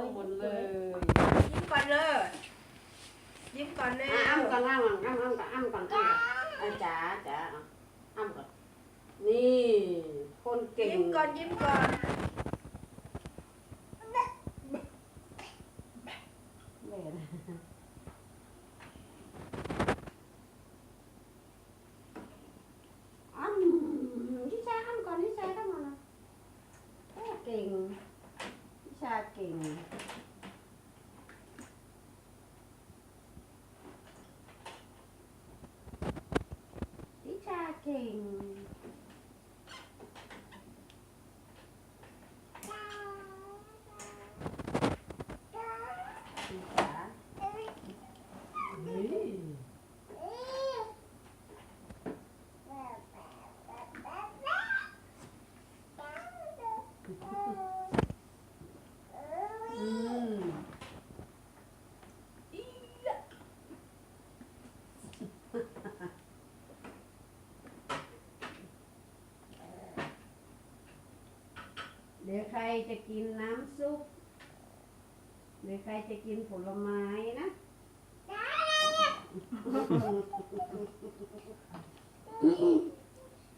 อะหมดเลยยิ้มก่อนเลยยิ้มก่อนเลยอะอ้ำก่อนอ้ำก่อนอ้ำอ้ำก่อนอ้ำก่อนอ้ำก่อนอะจ๋าจ๋าอะอ้ำก่อนนี่คนเก่งยิ้มก่อนยิ้มก่อนเล่ Shocking. Shocking. เดี๋ยวใครจะกินน้ำซุปเดี๋ยวใครจะกินผลไม้นะ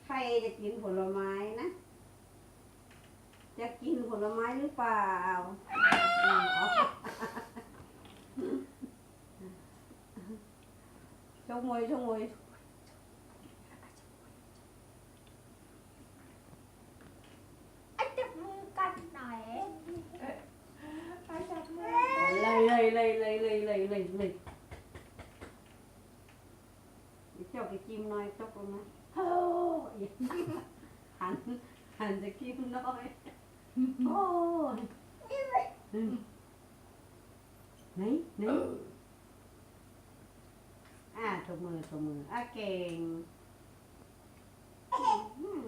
ใครจะกินผลไม้นะ จะกินผลไม้หรือเปล่าชกมวยชกมวย เจ้าไปจิ้มหน่อยตกลงนะโอ้ยหันหันจะจิ้มหน่อยโอ้ยอืมไหนไหนอ่าถูกมือถูกมืออะเก่งอืม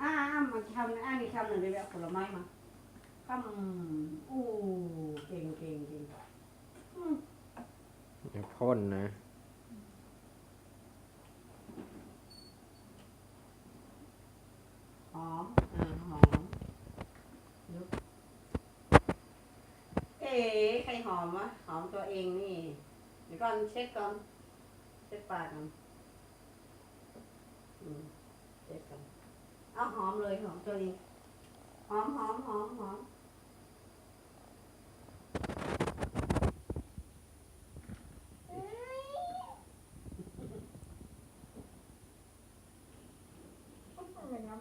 อ่ามาทำอ่านี่ทำหนึ่งเลยแบบผลไม้มาทำอู้เก่งเก่งเก่ง อย่าพ่นนะ หอมอ่าหอมลุกเอ๋ใครหอมวะหอมตัวเองนี่ เดี๋ยวก่อนเช็ดก่อน เช็ดปากก่อนอืมเช็ดก่อน เอาหอมเลยหอมตัวเอง หอมหอมหอมหอม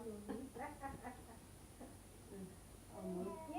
Oh, mm -hmm.